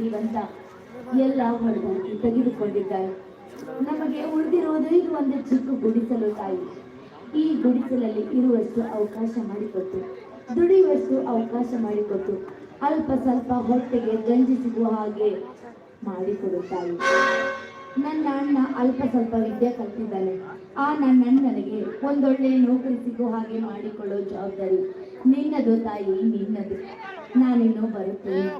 ಸಿರಿವಂತ ಎಲ್ಲ ಹೊಡೆದಾಕಿ ತೆಗೆದುಕೊಂಡಿದ್ದಾರೆ. ನಮಗೆ ಉಳಿದಿರುವುದು ಇದು ಒಂದು ಚಿಕ್ಕ ಗುಡಿಸಲು ತಾಯಿ. ಈ ಗುಡಿಸಲಲ್ಲಿ ಇರುವಷ್ಟು ಅವಕಾಶ ಮಾಡಿಕೊಟ್ಟು, ದುಡಿಯುವಷ್ಟು ಅವಕಾಶ ಮಾಡಿಕೊಟ್ಟು, ಅಲ್ಪ ಸ್ವಲ್ಪ ಹೊಟ್ಟೆಗೆ ಗಂಜಿ ಸಿಗುವ ಹಾಗೆ ಮಾಡಿಕೊಡುತ್ತಾಯಿ ನನ್ನ ಅಣ್ಣ ಅಲ್ಪ ಸ್ವಲ್ಪ ವಿದ್ಯೆ ಕಲ್ತಿದ್ದಾನೆ. ಆ ನನ್ನ ಅಣ್ಣನಿಗೆ ಒಂದೊಳ್ಳೆ ನೌಕರಿ ಸಿಗೋ ಹಾಗೆ ಮಾಡಿಕೊಳ್ಳೋ ಜವಾಬ್ದಾರಿ ನಿನ್ನದು ತಾಯಿ, ನಿನ್ನದು. ನಾನಿನ್ನು ಬರುತ್ತೇನೆ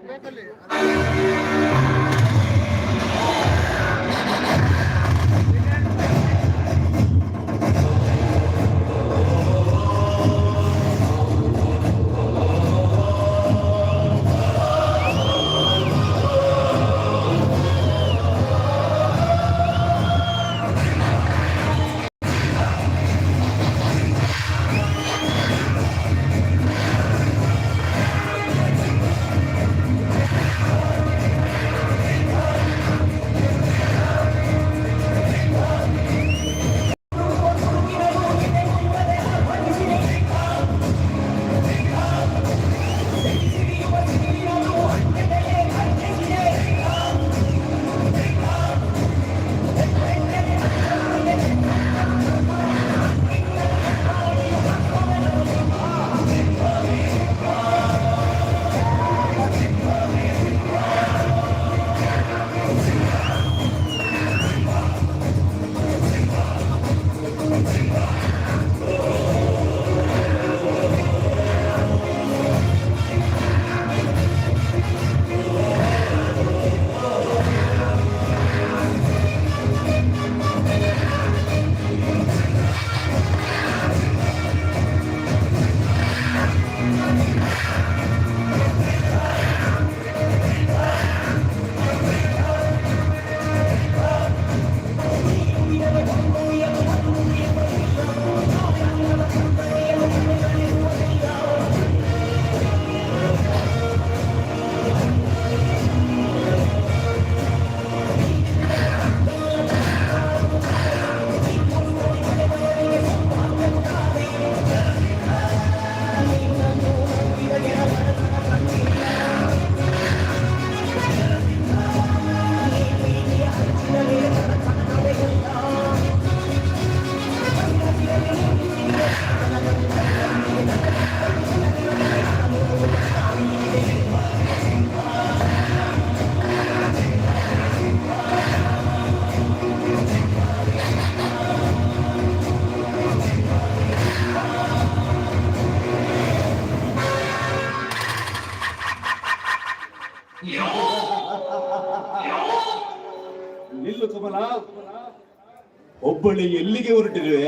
ಒಬ್ಬಳಿ ಎಲ್ಲಿಗೆ ಹೊರಟಿರುವೆ?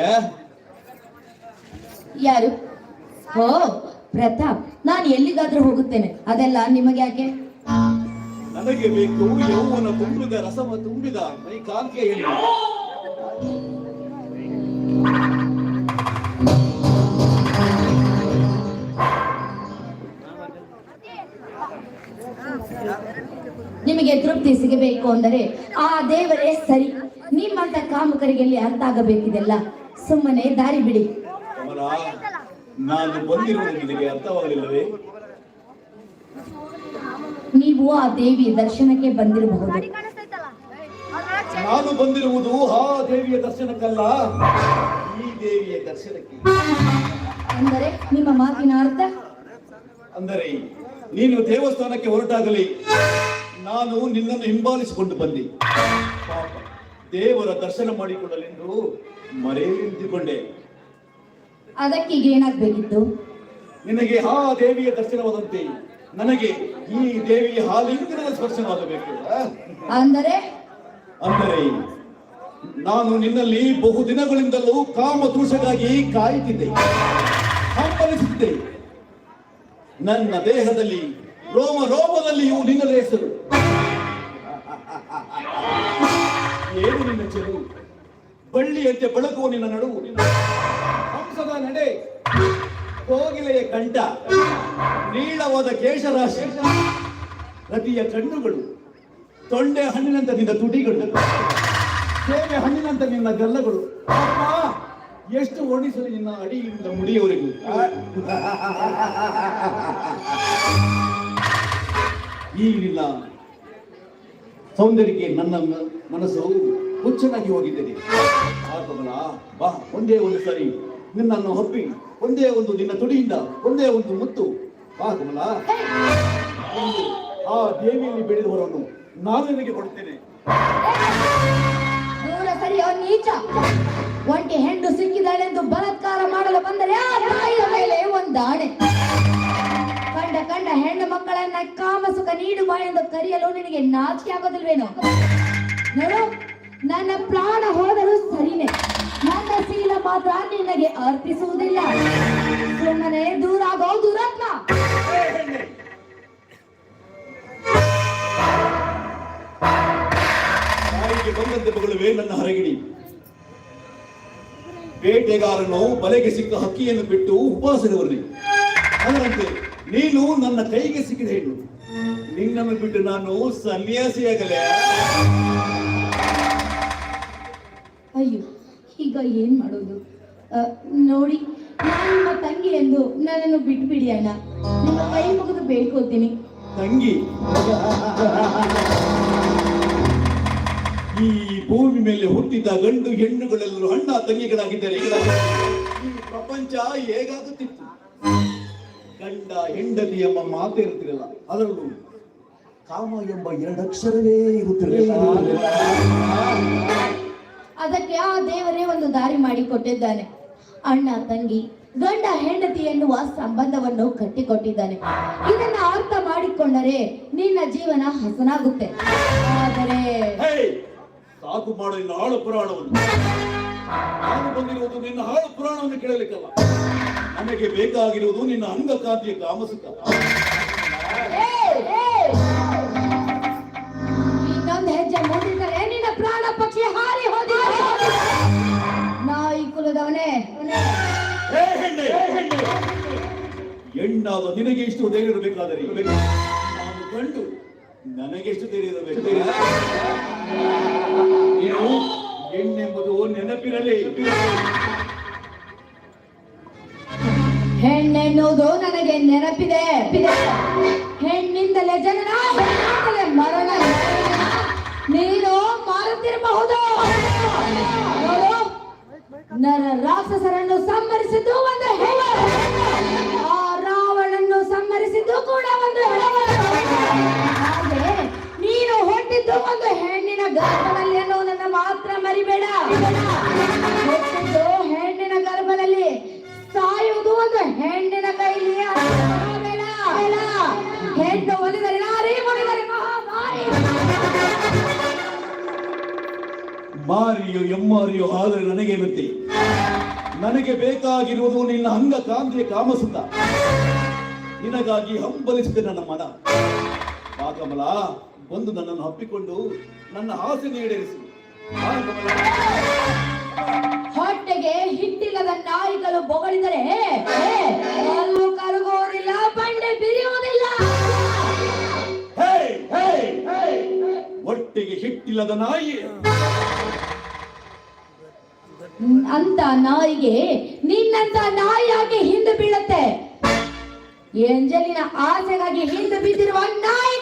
ಯಾರು? ಓ ಪ್ರತಾಪ್ ನಾನು ಎಲ್ಲಿಗಾದ್ರೂ ಹೋಗುತ್ತೇನೆ. ಅದೆಲ್ಲ ನಿಮಗೆ ಯಾಕೆ? ನನಗೆ ಬೇಕು ಯೌವನ ತುಂಬಿದ ರಸವ ತುಂಬಿದ ಮೈ ಕಾಂತಿಯಲ್ಲಿ ನಿಮಗೆ ತೃಪ್ತಿ ಸಿಗಬೇಕು ಅಂದರೆ ಆ ದೇವರೇ ಸರಿ. ನಿಮ್ಮಂತ ಕಾಮುಕರಿಗೆ ಎಲ್ಲಿ ಅರ್ಥ ಆಗಬೇಕಿದೆಲ್ಲ ಸುಮ್ಮನೆ ದಾರಿ ಬಿಡಿ. ನಾನು ಬಂದಿರುವುದು ನಿನಗೆ ಅರ್ಥವಾಗಲಿಲ್ಲವೇ? ನೀವು ಆ ದೇವಿಯ ದರ್ಶನಕ್ಕೆ ಬಂದಿರಬಹುದು. ನಾನು ಬಂದಿರುವುದು ಆ ದೇವಿಯ ದರ್ಶನಕ್ಕಲ್ಲ. ಈ ದೇವಿಯ ದರ್ಶನಕ್ಕೆ. ಅಂದರೆ ನಿಮ್ಮ ಮಾತಿನ ಅರ್ಥ? ಅಂದರೆ ನೀನು ದೇವಸ್ಥಾನಕ್ಕೆ ಹೊರಟಾಗಲಿ. ನಾನು ನಿನ್ನನ್ನು ಹಿಂಬಾಲಿಸಿಕೊಂಡು ಬಂದೆ. ಪಾಪ. ದೇವರ ದರ್ಶನ ಮಾಡಿಕೊಳ್ಳಲೆಂದು ಮರೆ ನಿಂತುಕೊಂಡೆ ಅದಕ್ಕೀಗ ಏನಾಗ್ಬೇಕಿತ್ತು? ನಿನಗೆ ಆ ದೇವಿಯ ದರ್ಶನವಾದಂತೆ ನನಗೆ ಈ ದೇವಿಯ ಹಾಲಿಂಗನದ ಸ್ಪರ್ಶವಾಗಬೇಕು. ಆ? ಅಂದರೆ? ಅಂದರೆ ನಾನು ನಿನ್ನಲ್ಲಿ ಬಹು ದಿನಗಳಿಂದಲೂ ಕಾಮದೋಷಗಾಗಿ ಕಾಯುತ್ತಿದ್ದೆ. ಹಂಬಲಿಸುತ್ತಿದ್ದೆ. ನನ್ನ ದೇಹದಲ್ಲಿ ರೋಮ ರೋಮದಲ್ಲಿಯೂ ನಿನ್ನ ಹೆಸರು ನಿನ್ನ ಬಳ್ಳಿಯಂತೆ ಬೆಳಕು ನಿನ್ನ ನಡುವು. ಹಂಸದ ನಡೆ, ಕೋಗಿಲೆಯ ಕಂಠ ನೀಳವಾದ ಕೇಶರಾಶಿ, ರತಿಯ ಕಣ್ಣುಗಳು, ತೊಂಡೆ ಹಣ್ಣಿನಂತ ನಿನ್ನ ತುಟಿಗಳು, ಸೇವೆ ಹಣ್ಣಿನಂತ ನಿನ್ನ ಗಲ್ಲಗಳು. ಅಪ್ಪ, ಎಷ್ಟು ಓಡಿಸಲು ನಿನ್ನ ಅಡಿಯಿಂದ ಮುಡಿಯವರೆಗೂ ಈ ನಿನ್ನ ಸೌಂದರ್ಯಕ್ಕೆ ನನ್ನ ಮನಸ್ಸು ಹುಚ್ಚನಾಗಿ ಹೋಗಿದ್ದೇನೆ. ಬಾ, ಒಂದೇ ಒಂದು ಸರಿ. ನಿನ್ನನ್ನು ಹಬ್ಬಿ ಒಂದೇ ಒಂದು ನಿನ್ನ ತುಡಿಯಿಂದ, ಒಂದೇ ಒಂದು ಮುತ್ತು. ಬಾ ಕಮಲ ಆ ದೇವಿಯಲ್ಲಿ ಬೆಳೆದವರನ್ನು ನಾನು ನಿನಗೆ ಕೊಡ್ತೇನೆ. ಸರಿ ಆ ನೀಚ. ಒಂಟಿ ಹೆಣ್ಣು ಸಿಕ್ಕಿದಾಳೆಂದು ಬಲಾತ್ಕಾರ ಮಾಡಲು ಬಂದರೆ ಆ ತಾಯಿಯ ಮೇಲೆ ಒಂದಾಣೆ. ಕಂಡ ಕಂಡ ಹೆಣ್ಣು ಮಕ್ಕಳನ್ನ ಕಾಮಸುಖ ನೀಡುವ ಎಂದು ಕರೆಯಲು ನಿನಗೆ ನಾಚಿಕೆ ಆಗೋದಿಲ್ವೇನೋ? ನೋಡು ನನ್ನ ಪ್ರಾಣ ಹೋದರೂ ಸರಿನೆ. ನನ್ನ ಶೀಲ ಮಾತ್ರ ನಿನಗೆ ಅರ್ಪಿಸುವುದಿಲ್ಲ. ಸುಮ್ಮನೆ ದೂರ ಆಗೋ ದುರಾತ್ಮ. ತಾಯಿಗೆ ಬಂದಂತೆ ನನ್ನ ಹರಗಿಡಿ ಬೇಟೆಗಾರನು ಬಲೆಗೆ ಸಿಕ್ಕ ಹಕ್ಕಿಯನ್ನು ಬಿಟ್ಟು ಉಪವಾಸದವರೇ ಅದರಂತೆ ನೀನು ನನ್ನ ಕೈಗೆ ಸಿಕ್ಕಿದ ಹೆಣ್ಣು ನಿನ್ನನ್ನು ಬಿಟ್ಟು ನಾನು ಸನ್ಯಾಸಿಯಾಗಲೇ. ಅಯ್ಯೋ, ಈಗ ಏನ್ ಮಾಡೋದು? ನೋಡಿ, ನಾನು ನಿಮ್ಮ ತಂಗಿ ಎಂದು ನನ್ನನ್ನು ಬಿಟ್ಬಿಡಿ ಅಣ್ಣ. ನಿಮ್ಮ ಕೈ ಮುಗಿದು ಬೇಡ್ಕೋತೀನಿ. ತಂಗಿ? ಈ ಭೂಮಿ ಮೇಲೆ ಹುಟ್ಟಿದ ಗಂಡು ಹೆಣ್ಣುಗಳೆಲ್ಲರೂ ಅಣ್ಣ ತಂಗಿಗಳಾಗಿದ್ದಾರೆ. ಈ ಪ್ರಪಂಚ ಹೇಗಾಗುತ್ತಿತ್ತು? ಗಂಡ ಹೆಂಡತಿ ಎಂಬ ಮಾತು ಇರುತ್ತಿರಲ್ಲ ಅದರಲ್ಲೂ ಕಾಮ ಎಂಬ ಎರಡಕ್ಷರವೇ ಇರುತ್ತಿರಲಿಲ್ಲ. ಅದಕ್ಕೆ ಆ ದೇವರೇ ಒಂದು ದಾರಿ ಮಾಡಿಕೊಟ್ಟಿದ್ದಾನೆ. ಅಣ್ಣ ತಂಗಿ ಗಂಡ ಹೆಂಡತಿ ಎನ್ನುವ ಸಂಬಂಧವನ್ನು ಕಟ್ಟಿಕೊಟ್ಟಿದ್ದಾನೆ. ಇದನ್ನ ಅರ್ಥ ಮಾಡಿಕೊಂಡರೆ ನಿನ್ನ ಜೀವನ ಹಸನಾಗುತ್ತೆ. ಆದರೆ ಹೇ ಸಾಕು ಮಾಡೋ ನಿನ್ನ ಹಾಳು ಪುರಾಣವನ್ನು. ನಾನು ಬಂದಿರುವುದು ನಿನ್ನ ಹಾಳು ಪುರಾಣವನ್ನು ಕೇಳಲಿಕ್ಕಲ್ಲ. ನನಗೆ ಬೇಕಾಗಿರುವುದು ನಿನ್ನ ಅಂಗಕಾಂತಿಯ ಕಾಮಸುಖ ಹೆಣ್ಣಾದ ನಿನಗೆ ಇಷ್ಟು ಧೈರ್ಯ ಇರಬೇಕಾದರೆ? ನಾನು ಕಂಡು ನನಗೆ ಎಷ್ಟು ಧೈರ್ಯ ಇರಬೇಕು. ನೀನು ಹೆಣ್ಣೆಂಬುದು ನೆನಪಿರಲಿ. ಹೆಣ್ಣೆನ್ನುವುದು ನನಗೆ ನೆನಪಿದೆ. ಹೆಣ್ಣಿಂದಲೇ ಜನನ ಹೆಣ್ಣಿಂದಲೇ ಮರಣ. ನೀನು ಮಾರುತ್ತಿರಬಹುದು. ನರ ರಾಕ್ಷಸರನ್ನು ಸಂಹರಿಸಿದ್ದು ಒಂದು ಆ ರಾವಣನ್ನು ಸಂಹರಿಸಿದ್ದು ಕೂಡ ಒಂದು ಹಾಗೆ ನೀನು ಹೊಟ್ಟಿದ್ದು ಒಂದು ಹೆಣ್ಣಿನ ಗರ್ಭದಲ್ಲಿ ಅನ್ನೋದನ್ನ ಮಾತ್ರ ಮರಿಬೇಡ. ಹೆಣ್ಣಿನ ಗರ್ಭದಲ್ಲಿ ಸಾಯುವುದು ಒಂದು ಹೆಣ್ಣಿನ ಕೈಲಿ. ಹೆಣ್ಣು ಒಲಿದರೆ ನಾರಿ ಒಲಿದರೆ ಮಹಾಮಾರಿ. ಮಾರಿಯೋ, ಎಮ್ಮಾರಿಯೋ, ಆದರೆ ನನಗೆ ಗೊತ್ತಿ ನನಗೆ ಬೇಕಾಗಿರುವುದು ನಿನ್ನ ಅಂಗಕಾಂತಿಯ ಕಾಮಸುತ ನಿನಗಾಗಿ ಹಂಬಲಿಸಿದೆ ನನ್ನ ಮನ ಆ ಕಮಲ ಬಂದು ನನ್ನನ್ನು ಹಪ್ಪಿಕೊಂಡು ನನ್ನ ಆಸೆ ಈಡೇರಿಸು ಹೊಟ್ಟೆಗೆ ಹಿಟ್ಟಿಲ್ಲದ ನಾಯಿಗಳು ಬೊಗಳಿದರೆ ಕರಗುವುದಿಲ್ಲ ಬಂಡೆ ಬಿರಿಯೋದಿಲ್ಲ. ಹೊಟ್ಟೆಗೆ ಹಿಟ್ಟಿಲ್ಲದ ನಾಯಿ ಅಂತ ನಾಯಿಗೆ ನಿನ್ನಂತ ನಾಯಿಯಾಗಿ ಹಿಂದೆ ಬೀಳತ್ತೆ. ಎಂಜಲಿನ ಆಸೆಗಾಗಿ ಹಿಂದೆ ಬಿದ್ದಿರುವ ನಾಯಿ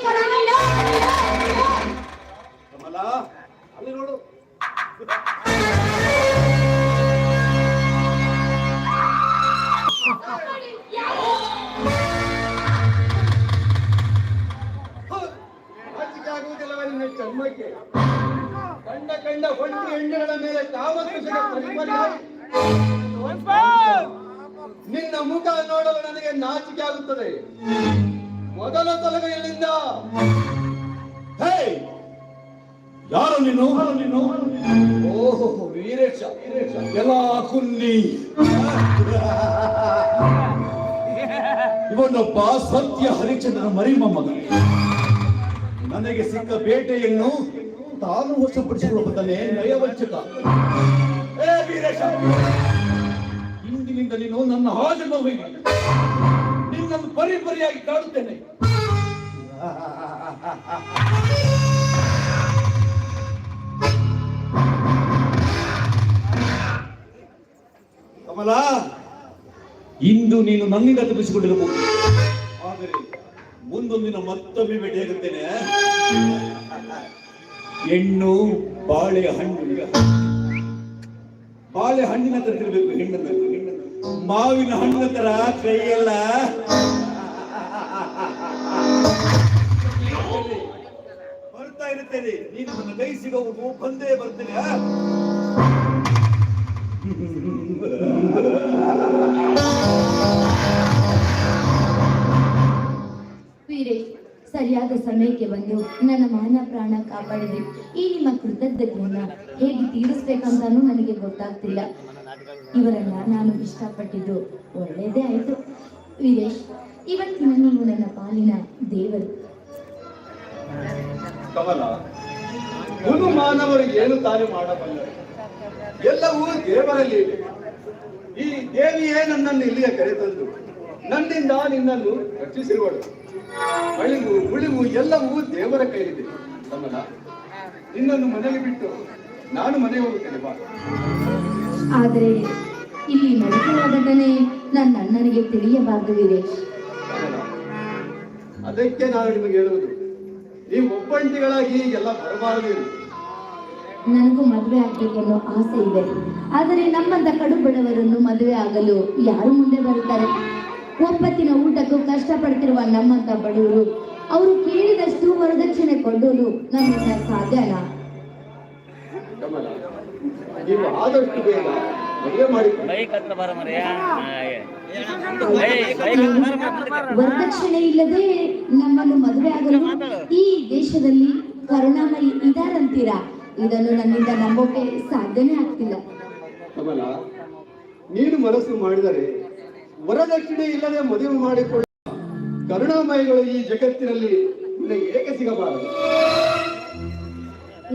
ಕಂಡ ಕಂಡ ಒಂಟಿ ಹೆಣ್ಣುಗಳ ಮೇಲೆ ತಾವತ್ತು ನಿನ್ನ ಮುಖ ನೋಡಲು ನನಗೆ ನಾಚಿಕೆ ಆಗುತ್ತದೆ. ಮೊದಲ ತಲಗೈಯಿಂದ ಹೇ ಯಾರು ನೀನು? ನೀನು ಓಹೋ ವೀರೇಶ. ವೀರೇಶ ಎಲ್ಲ ಕುನ್ನಿ. ಇವನೊಬ್ಬ ಸತ್ಯ ಹರಿಚಂದ್ರ ಮರಿ ಮೊಮ್ಮಗ ನನಗೆ ಸಿಕ್ಕ ಬೇಟೆಯನ್ನು ತಾನು ವಶಪಡಿಸಿಕೊಳ್ಳುತ್ತಾನೆ ನಯವಂಚಕ ಇಂದಿನಿಂದ ನೀನು ನನ್ನ ಹಾಜರು ಹೋಗಿ ನಿನ್ನನ್ನು ಪರಿ ಪರಿಯಾಗಿ ಕಾಡುತ್ತೇನೆ. ಕಮಲ! ಇಂದು ನೀನು ನನ್ನಿಂದ ತಪ್ಪಿಸಿಕೊಂಡಿರಬಹುದು. ಆದರೆ ಮುಂದೊಂದಿನ ಮತ್ತೊಮ್ಮೆ ಭೇಟಿಯಾಗುತ್ತೇನೆ. ಹೆಣ್ಣು ಬಾಳೆ ಹಣ್ಣು ಬಾಳೆ ಹಣ್ಣಿನ ತರ ಇರಬೇಕು ಹೆಣ್ಣನ್ನು ಹೆಣ್ಣನ್ನು. ಮಾವಿನ ಹಣ್ಣಿನ ತರ ಕೈಯೆಲ್ಲ ಬರ್ತಾ ಇರುತ್ತೇನೆ ನೀನು ನನ್ನ ಕೈ ಸಿಗೋದು ಬಂದೇ ಬರ್ತೇನೆ? ವೀರೇಶ್ ಸರಿಯಾದ ಸಮಯಕ್ಕೆ ಬಂದು ನನ್ನ ಮಾನ ಪ್ರಾಣ ಕಾಪಾಡಿದೆ. ಈ ನಿಮ್ಮ ಕೃತಜ್ಞತೆಯನ್ನ ಹೇಗೆ ತೀರಿಸ್ಬೇಕಂತಾನೂ ನನಗೆ ಗೊತ್ತಾಗ್ತಿಲ್ಲ. ಇವರನ್ನ ನಾನು ಇಷ್ಟಪಟ್ಟಿದ್ದು ಒಳ್ಳೇದೇ ಆಯ್ತು. ವೀರೇಶ್, ಇವತ್ತಿನ ನೀವು ನನ್ನ ಪಾಲಿನ ದೇವರು. ಏನು ತಾನೇ ಮಾಡಬಲ್ಲರು? ಎಲ್ಲವೂ ದೇವರಲ್ಲಿ ಈ ದೇವಿಯೇ ನನ್ನನ್ನು ಇಲ್ಲಿಗೆ ಕರೆತಂದು, ನನ್ನಿಂದ ನಿನ್ನನ್ನು ರಕ್ಷಿಸಿರುವಳು. ಅಳಿವು ಉಳಿವು ಎಲ್ಲವೂ ದೇವರ ಕೈಲಿದೆ ಕಮಲ ನಿನ್ನನ್ನು ಮನೆಗೆ ಬಿಟ್ಟು ನಾನು ಮನೆ ಹೋಗುತ್ತೇನೆ ಬಾ. ಆದರೆ ಇಲ್ಲಿ ನಡೆದಿರುವ ಘಟನೆ ನನ್ನ ಅಣ್ಣನಿಗೆ ತಿಳಿಯಬಾರದು ವೀರೇಶ್ ಅದಕ್ಕೆ ನಾನು ನಿಮಗೆ ಹೇಳುವುದು ನೀವು ಒಬ್ಬಂಟಿಗಳಾಗಿ ಎಲ್ಲ ಬರಬಾರದು. ನನಗೂ ಮದುವೆ ಆಗ್ಬೇಕೆನ್ನೋ ಆಸೆ ಇದೆ. ಆದರೆ ನಮ್ಮಂತ ಕಡು ಬಡವರನ್ನು ಮದುವೆ ಆಗಲು ಯಾರು ಮುಂದೆ ಬರುತ್ತಾರೆ? ಒಪ್ಪತ್ತಿನ ಊಟಕ್ಕೂ ಕಷ್ಟಪಡ್ತಿರುವ ನಮ್ಮಂತ ಬಡವರು ಅವರು ಕೇಳಿದಷ್ಟು ವರದಕ್ಷಿಣೆ ಕೊಡೋದು ನಮ್ಮಿಂದ ಸಾಧ್ಯ ಅಲ್ಲ. ಆದಷ್ಟು ಬೇಗ ವರದಕ್ಷಿಣೆ ಇಲ್ಲದೆ ನಮ್ಮನ್ನು ಮದುವೆ ಆಗಲು ಈ ದೇಶದಲ್ಲಿ ಕರುಣಾಮಯಿ ಇದಾರಂತೀರಾ? ಇದನ್ನು ನನ್ನಿಂದ ನಂಬೋಕೆ ಸಾಧ್ಯನೇ ಆಗ್ತಿಲ್ಲ. ನೀನು ಮನಸ್ಸು ಮಾಡಿದರೆ ವರದಕ್ಷಿಣೆ ಇಲ್ಲದೆ ಮದುವೆ ಮಾಡಿಕೊಳ್ಳುವ ಕರುಣಾಮಯಗಳು ಈ ಜಗತ್ತಿನಲ್ಲಿ ನಿನಗೆ ಏಕೆ ಸಿಗಬಾರದು?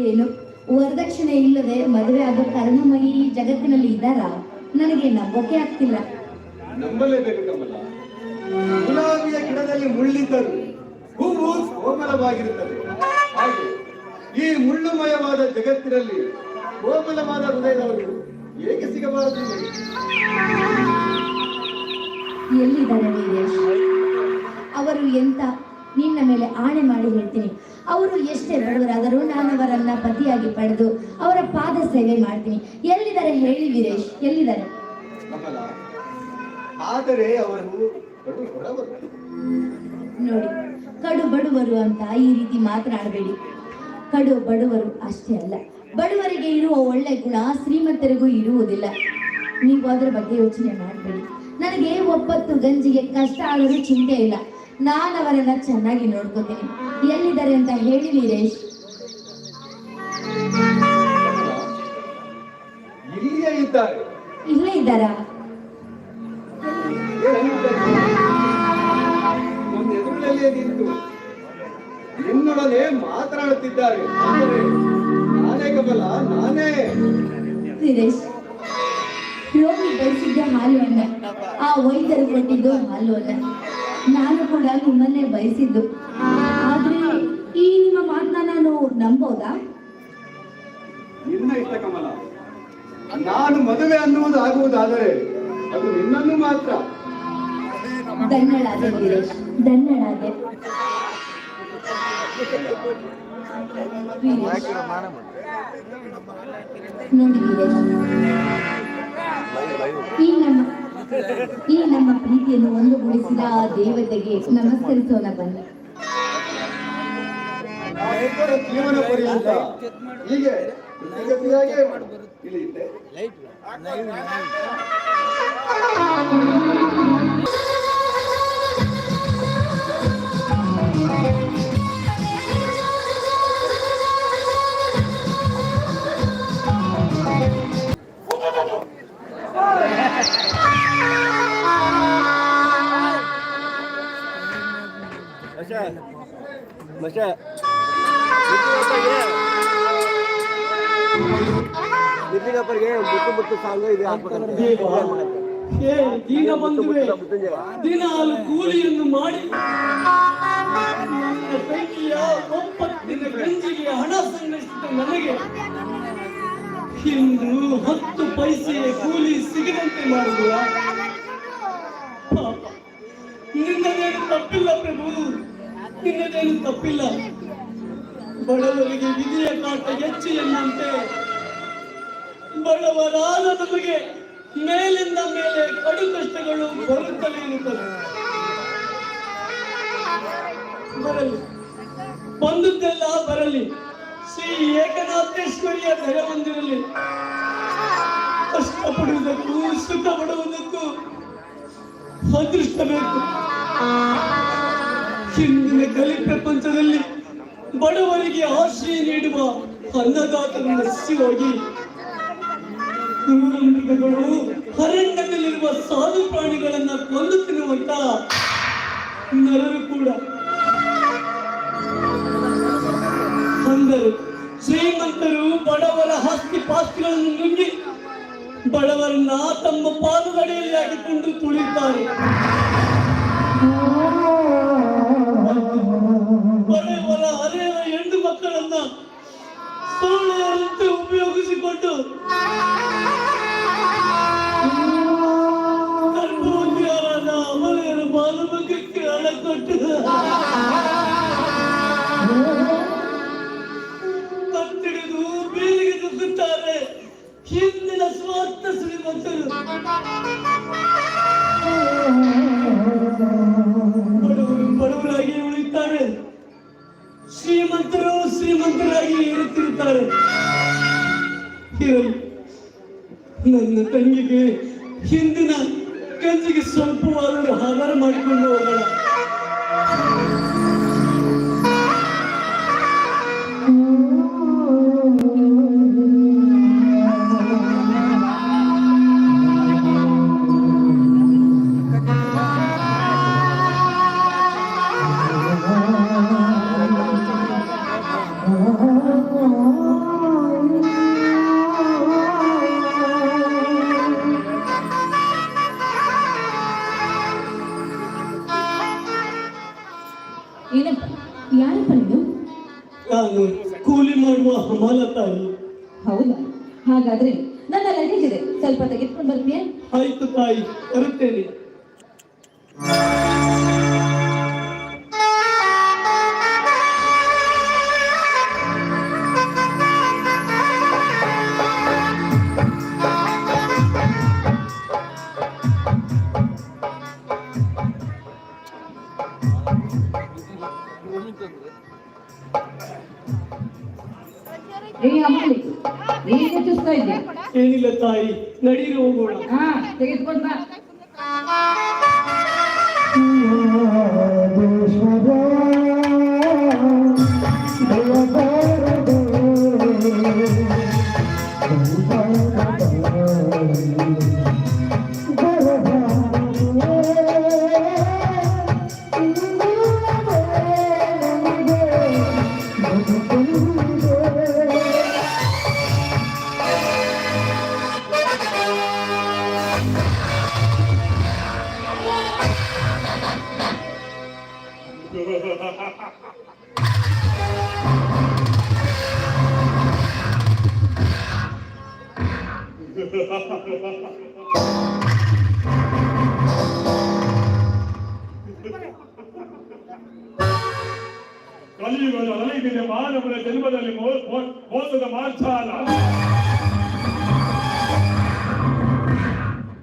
ಏನು? ವರದಕ್ಷಿಣೆ ಇಲ್ಲದೆ ಮದುವೆ ಆದ ಕರುಣಾಮಯಿ ಈ ಜಗತ್ತಿನಲ್ಲಿ ಇದ್ದಾರಾ? ನನಗೆ ನಂಬಕ್ಕೆ ಆಗ್ತಿಲ್ಲ. ನಂಬಲೇಬೇಕು ಕಮಲ. ಗುಲಾಬಿಯ ಗಿಡದಲ್ಲಿ ಮುಳ್ಳಿದ್ದರು ಹೂವು ಕೋಮಲವಾಗಿರುತ್ತದೆ. ಹಾಗೆ ಈ ಮುಳ್ಳುಮಯವಾದ ಜಗತ್ತಿನಲ್ಲಿ ಕೋಮಲವಾದ ಹೃದಯದವರು ಏಕೆ ಸಿಗಬಾರದು? ಎಲ್ಲಿದ್ದಾರೆ ವೀರೇಶ್ ಅವರು ಎಂತ? ನಿನ್ನ ಮೇಲೆ ಆಣೆ ಮಾಡಿ ಹೇಳ್ತೀನಿ. ಅವರು ಎಷ್ಟೇ ಬಡವರಾದರೂ ನಾನು ಅವರನ್ನ ಪತಿಯಾಗಿ ಪಡೆದು ಅವರ ಪಾದ ಸೇವೆ ಮಾಡ್ತೀನಿ. ಎಲ್ಲಿದ್ದಾರೆ ಹೇಳಿ ವೀರೇಶ್? ಎಲ್ಲಿದ್ದಾರೆ? ಆದರೆ ಅವರು ನೋಡಿ ಕಡು ಬಡವರು ಅಂತ ಈ ರೀತಿ ಮಾತನಾಡಬೇಡಿ. ಕಡು ಬಡವರು ಅಷ್ಟೇ ಅಲ್ಲ. ಬಡವರಿಗೆ ಇರುವ ಒಳ್ಳೆ ಗುಣ ಶ್ರೀಮಂತರಿಗೂ ಇರುವುದಿಲ್ಲ. ನೀವು ಅದರ ಬಗ್ಗೆ ಯೋಚನೆ ಮಾಡಬೇಡಿ. ನನಗೆ ಒಪ್ಪತ್ತು ಗಂಜಿಗೆ ಕಷ್ಟ ಆಗೋದು ಚಿಂತೆ ಇಲ್ಲ. ನಾನು ಅವರನ್ನ ಚೆನ್ನಾಗಿ ನೋಡ್ಕೋತೀನಿ. ಎಲ್ಲಿದ್ದಾರೆ ಅಂತ ಹೇಳಿ ವೀರೇಶ್. ಇಲ್ಲೇ ಇದ್ದಾರಾ. ನಿನ್ನೊಡನೆ ಮಾತನಾಡುತ್ತಿದ್ದಾರೆ. ನಾನೇ ಕಮಲ ನಾನೇ. ವೀರೇಶ್ ರೋಗಿ ಬಯಸಿದ್ದೆ ಹಾಲು ಅಲ್ಲ ಆ ವೈದ್ಯರು ಕೊಟ್ಟಿದ್ದು ಹಾಲು ಅಲ್ಲ ನಾನು ಕೂಡ ನಿಮ್ಮನ್ನೇ ಬಯಸಿದ್ದು. ಆದ್ರೆ ಈ ನಿಮ್ಮ ಮಾತನ್ನ ನಾನು ನಂಬೋದಾ? ನಿನ್ನ ಇಷ್ಟ ಕಮಲ. ನಾನು ಮದುವೆ ಅನ್ನುವುದು ಆಗುವುದಾದರೆ ಅದು ನಿನ್ನನ್ನು ಮಾತ್ರ. ಧನ್ಯಳಾದೆ ವೀರೇಶ್ ಧನ್ಯಳಾದೆ. ನೋಡಿ ವೀರೇಶ್. ಈ ನಮ್ಮ ಈ ನಮ್ಮ ಪ್ರೀತಿಯನ್ನು ಒಂದುಗೂಡಿಸಿದ ಆ ದೇವತೆಗೆ ನಮಸ್ಕರಿಸೋಣ ಬನ್ನಿ. ಜೀವನ ಪರ್ಯಂತ ಹೀಗೆ ಜಗತ್ತಿನಾಗೆ ಇಳಿಯುತ್ತೆ ಗಿರ್ನಿಗಪ್ಪರಿಗೆ ಮುತ್ತು ಸಾಂಗ ಸಾಂಗ್ ಇದು ಹಾಕ್ಬೇಕಂತ ಹೇ ದೀನ ಬಂಧುವೆ. ದಿನಾಲು ಕೂಲಿಯನ್ನು ಮಾಡಿ. ಹಣ ಸಂಗ್ರಹಿಸಿದ ನನಗೆ. ಹತ್ತು ಪೈಸೆಯ ಕೂಲಿ ಸಿಗದಂತೆ ಮಾಡುವ. ಪಾಪ. ತಪ್ಪಿಲ್ಲ ಪ್ರಭು. ನಿನ್ನದೇನು ತಪ್ಪಿಲ್ಲ. ಬಡವರಿಗೆ ವಿಧಿಯ ಕಾಟ ಹೆಚ್ಚು ಎನ್ನಂತೆ ಬಡವರಾದ ನಮಗೆ ಮೇಲಿಂದ ಮೇಲೆ ಕಡು ಕಷ್ಟಗಳು ಬರುತ್ತಲೇ ಇರುತ್ತವೆ. ಬರಲಿ. ಬಂದದ್ದೆಲ್ಲ ಬರಲಿ. ಶ್ರೀ ಏಕನಾಥೇಶ್ವರಿಯ ಧರೆ ಹೊಂದಿರಲಿ ಕಷ್ಟಪಡುವುದಕ್ಕೂ ಸುಖ ಪಡುವುದಕ್ಕೂ ಅದೃಷ್ಟ ಬೇಕು. ಹಿಂದಿನ ಕಲಿ ಪ್ರಪಂಚದಲ್ಲಿ ಬಡವರಿಗೆ ಆಶ್ರಯ ನೀಡುವ ಅನ್ನದಾತನ ಸಸ್ಯವಾಗಿ ಮೃಗಗಳು ಅರಣ್ಯದಲ್ಲಿರುವ ಸಾಧು ಪ್ರಾಣಿಗಳನ್ನ ಕೊಂದು ತಿನ್ನುವಂತ ನರರು ಕೂಡ. ಅಂದರು. ಶ್ರೀಮಂತರು ಬಡವರ ಆಸ್ತಿ ಪಾಸ್ತಿಗಳನ್ನು ನುಂಗಿ ಬಡವರನ್ನ ತಮ್ಮ ಪಾದದಡಿಯಲ್ಲಿ ಹಾಕಿಕೊಂಡು ತುಳಿತಾರೆ ಗಂಜಿಗೆ ಸ್ವಲ್ಪವಾದರೂ ಆಧಾರ ಮಾಡಿಕೊಂಡು ಹೋಗೋಣ. ತಾಯಿ ನಡೀರಿ ಹೋಗೋಣ. ಹಾ ತೆಗೆದುಕೊಂಡು ಬಾ. ಕಲಿಯುಗದ ಅಲೈದಿನ ಮಾನವನ ಜನ್ಮದಲ್ಲಿ ಮೋಸದ ಮಾರ್ಚಾಲ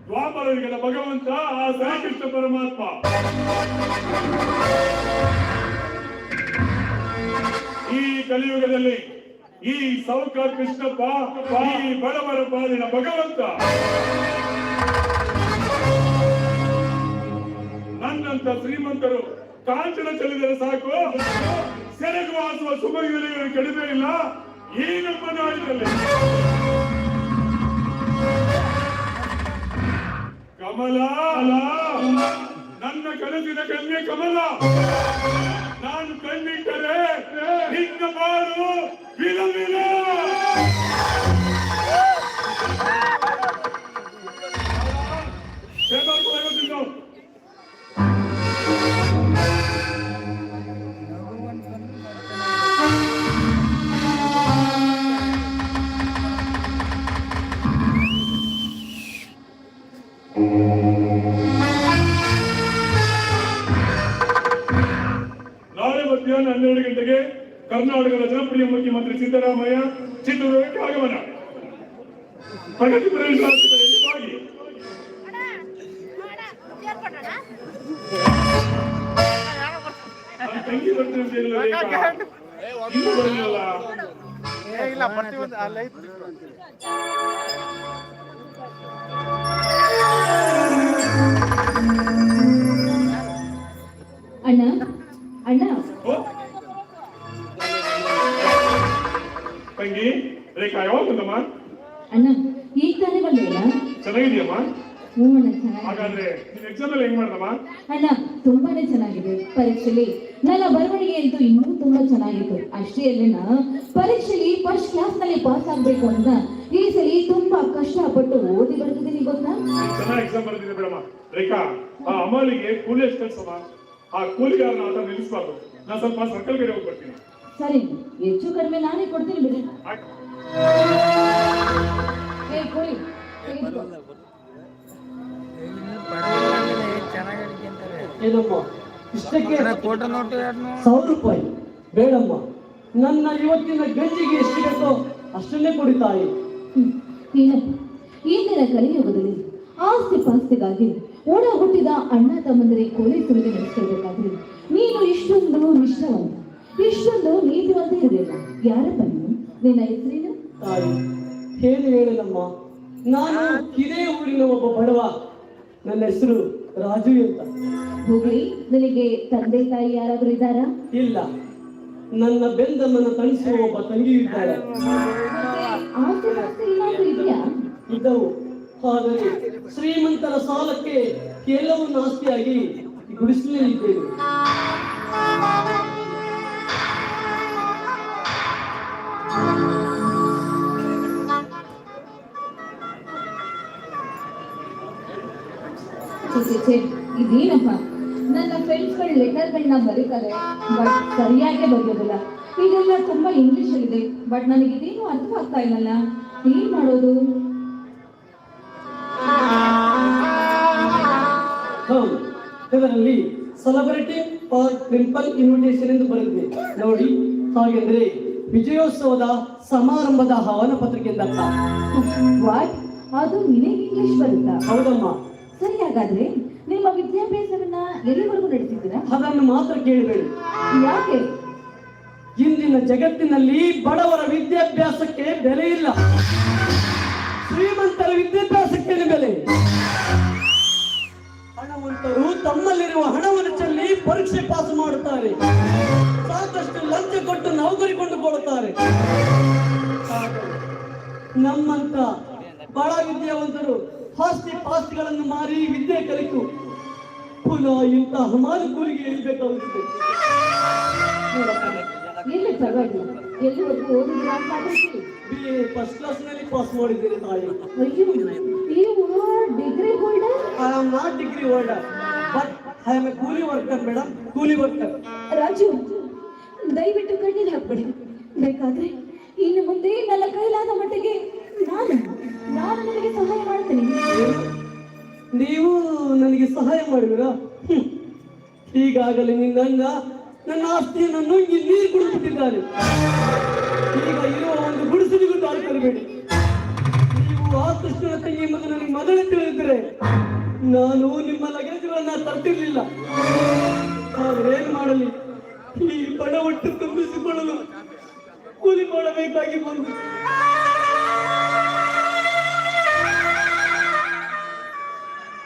ದ್ವಾಪರಯುಗದ ಭಗವಂತ ಆ ಶ್ರೀಕೃಷ್ಣ ಪರಮಾತ್ಮ. ಈ ಕಲಿಯುಗದಲ್ಲಿ ಈ ಸಾವುಕಾರ ಕೃಷ್ಣಪ್ಪ, ಈ ಬಡವರ ಪಾಲಿನ ಭಗವಂತ. ನನ್ನಂತ ಶ್ರೀಮಂತರು ಕಾಂಚನ ಚೆಲ್ಲಿದರೆ ಸಾಕು. ಸೆರೆಗು ಹಾಸುವ ಯೋಜನೆಗಳು ಕಡಿಮೆ ಇಲ್ಲ. ಈ ನಮ್ಮ ನಾಡಿನಲ್ಲಿ. ಕಮಲ. ನನ್ನ ಕನಸಿನ ಕನ್ಯೆ ಕಮಲ. ನಾನು ಕಣ್ಣಿಟ್ಟರೆ ನಿನ್ನ ಬಾಳು ವಿಲವಿಲ ಸಿದ್ದರಾಮಯ್ಯ ಚಿತ್ರದುರ್ಗಕ್ಕೆ ಆಗಮನ ಪ್ರಗತಿ ಪ್ರವೇಶಾಧಿಕಾರಿಯಲ್ಲಿ ಭಾಗಿ. ತಂಗಿ ಬರ್ತೀನಿ ಇಲ್ಲ ಬರ್ತೀವಿ ಅಲ್ಲೇ ಪರೀಕ್ಷೆಲಿ. ನನ್ನ ಬರವಣಿಗೆ ಅಂತೂ ಇನ್ನೂ ತುಂಬಾ ಚೆನ್ನಾಗಿತ್ತು. ಅಷ್ಟೇ ಅಲ್ಲಿನ ಪರೀಕ್ಷೆಲಿ ಫಸ್ಟ್ ಕ್ಲಾಸ್ನಲ್ಲಿ ಪಾಸ್ ಆಗ್ಬೇಕು ಅಂತ ಈ ಸಲ ತುಂಬಾ ಕಷ್ಟಪಟ್ಟು ಓದಿ ಬರ್ತಿದ್ದೀನಿ ಗೊತ್ತಾ? ಚೆನ್ನಾಗಿ ಎಕ್ಸಾಮ್ ಬರ್ತಿದ್ದೆ ಬಿಡಮ್ಮ. ರೇಖಾ ಆ ಅಮಲಿಗೆ ಕೂಲಿ ಎಷ್ಟು ಕಳ್ಸಮ್ಮ ಆ ಕೂಲಿಗಾರನ ಆಟ ನಿಲ್ಲಿಸ್ಬಾರ್ದು. ನಾನು ಸ್ವಲ್ಪ ಸರ್ಕಲ್ ಕಡೆ ಸರಿ ಹೆಚ್ಚು ಕಡಿಮೆ ನಾನೇ ಕೊಡ್ತೀನಿ ಬಿಡಿ. ಚೆನ್ನಾಗಿ ಏ ತೆಗೆದುಕೋ. ಇಷ್ಟಕ್ಕೆ ಸಾವಿರ ರೂಪಾಯಿ. ಬೇಡಮ್ಮ. ನನ್ನ ಇವತ್ತಿನ ಗಂಜಿಗೆ ಎಷ್ಟು ಬೇಕೋ ಅಷ್ಟನ್ನೇ ಕೊಡಿ ತಾಯಿ. ಏನಪ್ಪ ಇಂದಿನ ಕಲಿಯುಗದಲ್ಲಿ ಆಸ್ತಿ ಪಾಸ್ತಿಗಾಗಿ ಒಡ ಹುಟ್ಟಿದ ಅಣ್ಣ ತಮ್ಮಂದರೆ ಕೊಲೆ ತುಂಬಿ ನಡೆಸ್ತಿರ್ಬೇಕಾದ್ರೆ ನೀನು ಇಷ್ಟೊಂದು ನಿಷ್ಠವಂತ ಇಷ್ಟೊಂದು ನೀತಿವಂತ ಇರಲಿಲ್ಲ ಯಾರಪ್ಪ ನೀನು ನಿನ್ನ ಹೆಸರೇನು? ತಾಯಿ ಹೇಳಿ ಹೇಳಲಮ್ಮ. ನಾನು ಇದೇ ಊರಿನ ಒಬ್ಬ ಬಡವ. ನನ್ನ ಹೆಸರು ರಾಜು ಅಂತ. ಹೋಗ್ಲಿ ನನಗೆ ತಂದೆ ತಾಯಿ ಯಾರಾದ್ರೂ ಇದ್ದಾರಾ? ಇಲ್ಲ. ನನ್ನ ಬೆಂದಮ್ಮನ ತಣಿಸುವ ಒಬ್ಬ ತಂಗಿ ಇದ್ದಾಳೆ. ಮತ್ತೆ ಆಸ್ತಿ ಪಾಸ್ತಿ ಏನಾದ್ರೂ ಇದೆಯಾ? ಇದ್ದವು. ಆದರೆ ಶ್ರೀಮಂತರ ಸಾಲಕ್ಕೆ ಕೆಲವು ನಾಸ್ತಿಯಾಗಿ ಗುಡಿಸಲಿದ್ದೇನೆ Thank ಛೆ, ಇದೇನಪ್ಪ ನನ್ನ ಫ್ರೆಂಡ್ಸ್ಗಳು ಲೆಟರ್ಗಳನ್ನ ಬರೀತಾರೆ ಬಟ್ ಸರಿಯಾಗೇ ಬರೆಯೋದಿಲ್ಲ. ಇದೆಲ್ಲ ತುಂಬಾ ಇಂಗ್ಲಿಷ್ ಇದೆ ಬಟ್ ನನಗೆ ಇದೇನು ಅರ್ಥ ಆಗ್ತಾ ಇಲ್ಲಲ್ಲ. ಏನ್ ಮಾಡೋದು? ಹೌದು. ಇದರಲ್ಲಿ ಸೆಲೆಬ್ರಿಟಿ ಫಾರ್ ಟೆಂಪಲ್ ಇನ್ವಿಟೇಷನ್ ಎಂದು ಬರೆದಿದೆ. ನೋಡಿ ಹಾಗೆಂದ್ರೆ ವಿಜಯೋತ್ಸವದ ಸಮಾರಂಭದ ಹವನ ಪತ್ರಿಕೆ ಅಂತ ಅದು ನಿನಗೆ ಇಂಗ್ಲಿಷ್ ಬರುತ್ತಾ? ಹೌದಮ್ಮ. ಸರಿ ಹಾಗಾದ್ರೆ ನಿಮ್ಮ ವಿದ್ಯಾಭ್ಯಾಸವನ್ನ ಎಲ್ಲಿವರೆಗೂ ನಡೆಸಿದ್ದೀರಾ? ಅದನ್ನು ಮಾತ್ರ ಕೇಳಬೇಡಿ. ಯಾಕೆ? ಇಂದಿನ ಜಗತ್ತಿನಲ್ಲಿ ಬಡವರ ವಿದ್ಯಾಭ್ಯಾಸಕ್ಕೆ ಬೆಲೆ ಇಲ್ಲ. ಶ್ರೀಮಂತರ ವಿದ್ಯಾಭ್ಯಾಸಕ್ಕೆ ಬೆಲೆ? ಹಣವಂತರು ತಮ್ಮಲ್ಲಿರುವ ಹಣವನ್ನು ಚೆಲ್ಲಿ ಪರೀಕ್ಷೆ ಪಾಸ್ ಮಾಡುತ್ತಾರೆ. ಸಾಕಷ್ಟು ಲಂಚ ಕೊಟ್ಟು ನೌಕರಿ ಕೊಂಡುಕೊಳ್ಳುತ್ತಾರೆ ನಮ್ಮಂತ ಬಡ ವಿದ್ಯಾವಂತರು ಆಸ್ತಿ ಪಾಸ್ತಿಗಳನ್ನು ಮಾರಿ ವಿದ್ಯೆ ಕಲಿತು ಪುನಃ ಇಂಥ ಹಮಾಲು ಕೂಲಿಗೆ ಇರಬೇಕಾಗುತ್ತದೆ ನೋಡಪ್ಪ. ಎಲ್ಲಿ ಪರವಾಗಿಲ್ಲ. ಎಲ್ಲಿವರೆಗೂ ಓದಿದ್ರ ಅಂತ ಆದ್ರೆ ಹೇಳಿ. ಬಿ ಎ ಫಸ್ಟ್ ಪಾಸ್ ಮಾಡಿದ್ದೇನೆ ತಾಯಿ. ಅಯ್ಯೋ ನೀವು degree holder I am not degree holder but I am a coolie worker madam coolie worker Raju ದಯವಿಟ್ಟು ಕಣ್ಣೀರು ಹಾಕ್ಬೇಡಿ. ಬೇಕಾದ್ರೆ ಇನ್ನು ಮುಂದೆ ನನ್ನ ಕೈಲಾದ ಮಟ್ಟಿಗೆ ನೀವು ನನಗೆ ಸಹಾಯ ಮಾಡುವಿರಾ. ಈಗಾಗಲೇ ನಿನ್ನ ನನ್ನ ಆಸ್ತಿಯನ್ನು ನುಂಗಿ ನೀರು ಕುಡಿದುಬಿಟ್ಟಿದ್ದಾರೆ ಈಗ ಇರುವ ಒಂದು ಗುಡಿಸಲಿಗೂ ದಾರಿ ನೀವು ಆ ಕೃಷ್ಣನ ತಂಗಿ ಮತ್ತು ನನಗೆ ಮೊದಲೇ ತಿಳಿದಿದ್ದರೆ ನಾನು ನಿಮ್ಮ ಲಗೇಜ್ಗಳನ್ನ ತರ್ತಿರ್ಲಿಲ್ಲ. ಏನು ಮಾಡಲಿ? ಈ ಪಣ ಒಟ್ಟು ತುಂಬಿಸಿಕೊಳ್ಳಲು ಕೂಲಿ ಮಾಡಬೇಕಾಗಿ ಬಂದು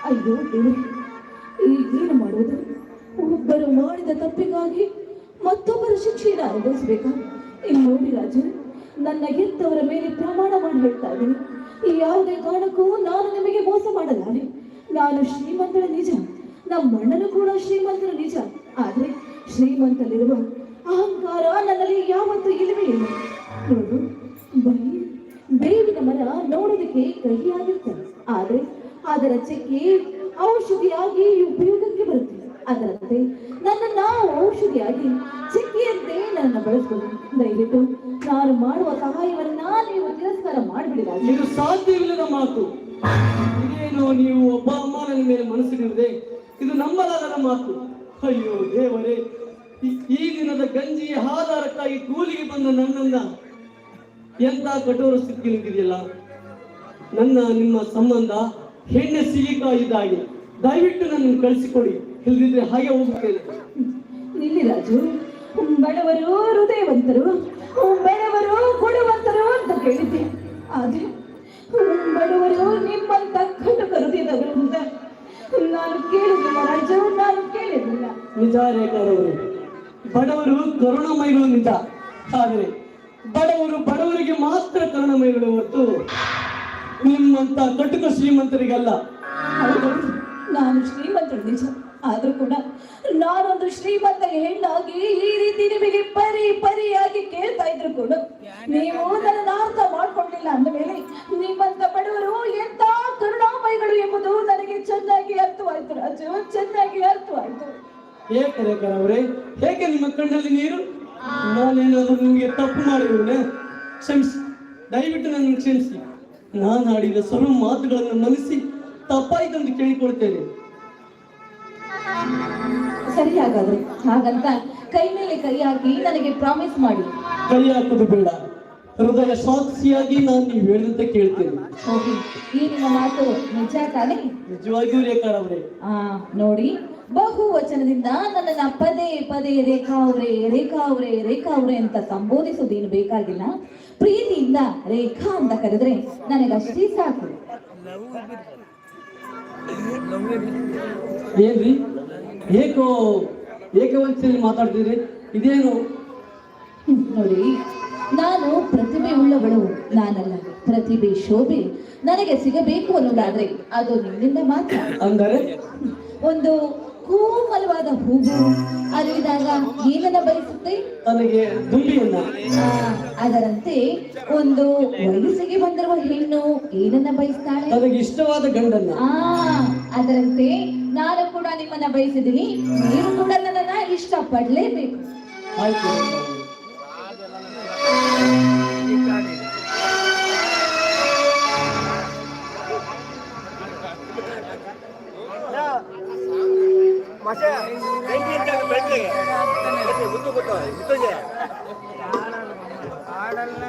ಅಯ್ಯೋ ದೇವ್ರೆ ಈಗೇನು ಮಾಡುವುದು ಒಬ್ಬರು ಮಾಡಿದ ತಪ್ಪಿಗಾಗಿ ಮತ್ತೊಬ್ಬರ ಶಿಕ್ಷೆಯನ್ನು ಅನುಭವಿಸಬೇಕಾ? ಇಲ್ಲಿ ನೋಡಿ ರಾಜ, ನನ್ನ ಗೆದ್ದವರ ಮೇಲೆ ಪ್ರಮಾಣ ಮಾಡಿ ಹೇಳ್ತಾ ಇದ್ದೀನಿ. ಯಾವುದೇ ಕಾರಣಕ್ಕೂ ನಾನು ನಿಮಗೆ ಮೋಸ ಮಾಡಲಾರೆ. ನಾನು ಶ್ರೀಮಂತರ ನಿಜ. ನಮ್ಮ ಅಣ್ಣನು ಕೂಡ ಶ್ರೀಮಂತರ ನಿಜ. ಆದ್ರೆ ಶ್ರೀಮಂತಲಿರುವ ಅಹಂಕಾರ ನನ್ನಲ್ಲಿ ಯಾವತ್ತೂ ಇಲ್ಲವೇ ಇಲ್ಲ. ನೋಡು ಬರೀ ಬೇವಿನ ಮರ ನೋಡೋದಕ್ಕೆ ಕಹಿಯಾಗಿರ್ತದೆ. ಆದ್ರೆ ಅದರ ಚಕ್ಕೆ ಔಷಧಿಯಾಗಿ ಉಪಯೋಗಕ್ಕೆ ಬರುತ್ತೆ. ಅದರಂತೆ ನನ್ನ ನಾವು ಔಷಧಿಯಾಗಿ ಚಕ್ಕೆಯಂತೆ ನನ್ನ ಬಳಸಬಹುದು ದಯವಿಟ್ಟು ನಾನು ಮಾಡುವ ಸಹಾಯವನ್ನ ನೀವು ತಿರಸ್ಕಾರ ಮಾಡಿಬಿಡಿದ ಸಾಧ್ಯವಿಲ್ಲದ ಮಾತು. ಇದೇನು ನೀವು ಒಬ್ಬ ಅಮ್ಮನ ಮೇಲೆ ಮನಸ್ಸಿನಿದೆ ಇದು ನಂಬಲಾಗದ ಮಾತು. ಅಯ್ಯೋ ದೇವರೇ, ಈ- ಈ ದಿನದ ಗಂಜಿ ಆಧಾರಕ್ಕಾಗಿ ಕೂಲಿಗೆ ಬಂದ ನನ್ನನ್ನ ಎಂತ ಕಠೋರ ಸ್ಥಿತಿ ನಿಂತಿದೆಯಲ್ಲ ನನ್ನ, ನಿಮ್ಮ ಸಂಬಂಧ ಹೆಣ್ಣೆ ಸಿಗಿಕಾಯಿದ್ದಾಗಿ ದಯವಿಟ್ಟು ನನ್ನ ಕಳಿಸಿಕೊಡಿ. ಇಲ್ಲದಿದ್ರೆ ಹಾಗೆ ಹೋಗುತ್ತೇನೆ ನಿಲ್ಲಿ ರಾಜು ಬಡವರು ಹೃದಯವಂತರು ಬಡವರು ಗುಣವಂತರು ಅಂತ ಕೇಳಿದ್ದೆ. ಆದ್ರೆ ಬಡವರು ನಿಮ್ಮಂತ ಕಟ್ಟು ಕರೆದಿದ್ದವರು ಅಂತ ನಾನು ಕೇಳಿದ್ದಿಲ್ಲ ರಾಜು ನಾನು ಕೇಳಿದ್ದಿಲ್ಲ ನಿಜ ರೇಖಾರವರು ಬಡವರು ಕರುಣಮಯಗಳು ನಿಜ. ಆದರೆ ಬಡವರು ಬಡವರಿಗೆ ಮಾತ್ರ ಕರುಣಮಯಗಳು ಹೊರತು ನಿಮ್ಮಂತ ಕಟುಕ ಶ್ರೀಮಂತರಿಗಲ್ಲ. ನಾನು ಶ್ರೀಮಂತಳು ನಿಜ. ಆದ್ರೂ ಕೂಡ ನಾನೊಂದು ಶ್ರೀಮಂತ ಹೆಣ್ಣಾಗಿ ಈ ರೀತಿ ನಿಮಗೆ ಪರಿ ಪರಿಯಾಗಿ ಕೇಳ್ತಾ ಇದ್ರು ಕೂಡ ನೀವು ನನ್ನ ಅರ್ಥ ಮಾಡ್ಕೊಂಡಿಲ್ಲ ಅಂದ ಮೇಲೆ ನಿಮ್ಮಂತ ಬಡವರು ಎಂತ ಕರುಣಾಮಯಗಳು ಎಂಬುದು ನನಗೆ ಚೆನ್ನಾಗಿ ಅರ್ಥವಾಯ್ತು ರಾಜು. ಚೆನ್ನಾಗಿ ಅರ್ಥವಾಯ್ತು. ಏಕೆ ಅವರೇ ಹೇಗೆ ನಿಮ್ಮ ಕಣ್ಣಲ್ಲಿ ನೀರು? ನಾನೇನಾದ್ರೂ ನಿಮಗೆ ತಪ್ಪು ಮಾಡಿರುವೆ ಕ್ಷಮಿಸಿ. ದಯವಿಟ್ಟು ನನ್ನ ಕ್ಷಮಿಸಿ. ನಾನು ಆಡಿದ ಸರ್ವ ಮಾತುಗಳನ್ನು ಮನಸ್ಸಿ ತಪ್ಪಾಯ್ತಂದು ಕೇಳಿಕೊಳ್ತೇನೆ. ಸರಿ ಹಾಗಾದ್ರೆ ಹಾಗಂತ ಕೈ ಮೇಲೆ ಕೈ ಹಾಕಿ ನನಗೆ ಪ್ರಾಮಿಸ್ ಮಾಡಿ. ಕೈ ಹಾಕೋದು ಬೇಡ. ಹೃದಯ ಸಾಕ್ಷಿಯಾಗಿ ನಾನು ನೀವು ಹೇಳಿದಂತೆ ಕೇಳ್ತೇನೆ. ಹೋಗಿ ಈ ನಿಮ್ಮ ಮಾತು ನಿಜ ತಾನೇ? ನಿಜವಾಗಿಯೂ ರೇಖಾ ಅವ್ರೆ. ಆ ನೋಡಿ ಬಹು ವಚನದಿಂದ ನನ್ನನ್ನ ಪದೇ ಪದೇ ರೇಖಾ ಅವ್ರೆ ರೇಖಾ ಅವ್ರೆ ರೇಖಾ ಅವ್ರೆ ಅಂತ ಸಂಬೋಧಿಸೋದೇನು ಬೇಕಾಗಿಲ್ಲ. ಪ್ರೀತಿಯಿಂದ ರೇಖಾ ಅಂತ ಕರೆದ್ರೆ ನನಗಷ್ಟೇ ಸಾಕು. ಏನ್ರಿ? ಏಕೋ ಏಕವಂಚನೆಯಲ್ಲಿ ಮಾತಾಡ್ತೀರಿ ಇದೇನು? ನೋಡಿ ನಾನು ಪ್ರತಿಭೆ ಉಳ್ಳವಳು ನಾನಲ್ಲ. ಪ್ರತಿಭೆ ಶೋಭೆ ನನಗೆ ಸಿಗಬೇಕು ಅನ್ನೋದಾದ್ರೆ ಅದು ನಿಮ್ಮಿಂದ ಮಾತ್ರ. ಅಂದರೆ? ಒಂದು ಕೋಮಲವಾದ ಹೂವು ಅರಿವಿದಾಗ ಏನನ್ನ ಬಯಸುತ್ತೆ? ತನಗೆ ದುಂಬಿಯನ್ನ. ಅದರಂತೆ ಒಂದು ವಯಸ್ಸಿಗೆ ಬಂದಿರುವ ಹೆಣ್ಣು ಏನನ್ನ ಬಯಸ್ತಾಳೆ? ತನಗೆ ಇಷ್ಟವಾದ ಗಂಡನ್ನ. ಆ ಅದರಂತೆ ನಾನು ಕೂಡ ನಿಮ್ಮನ್ನ ಬಯಸಿದೀನಿ ನೀವು ಕೂಡ ನನ್ನನ್ನ ಇಷ್ಟಪಡ್ಲೇಬೇಕು. ಆಯ್ತು. ಆಡಲ್ಲ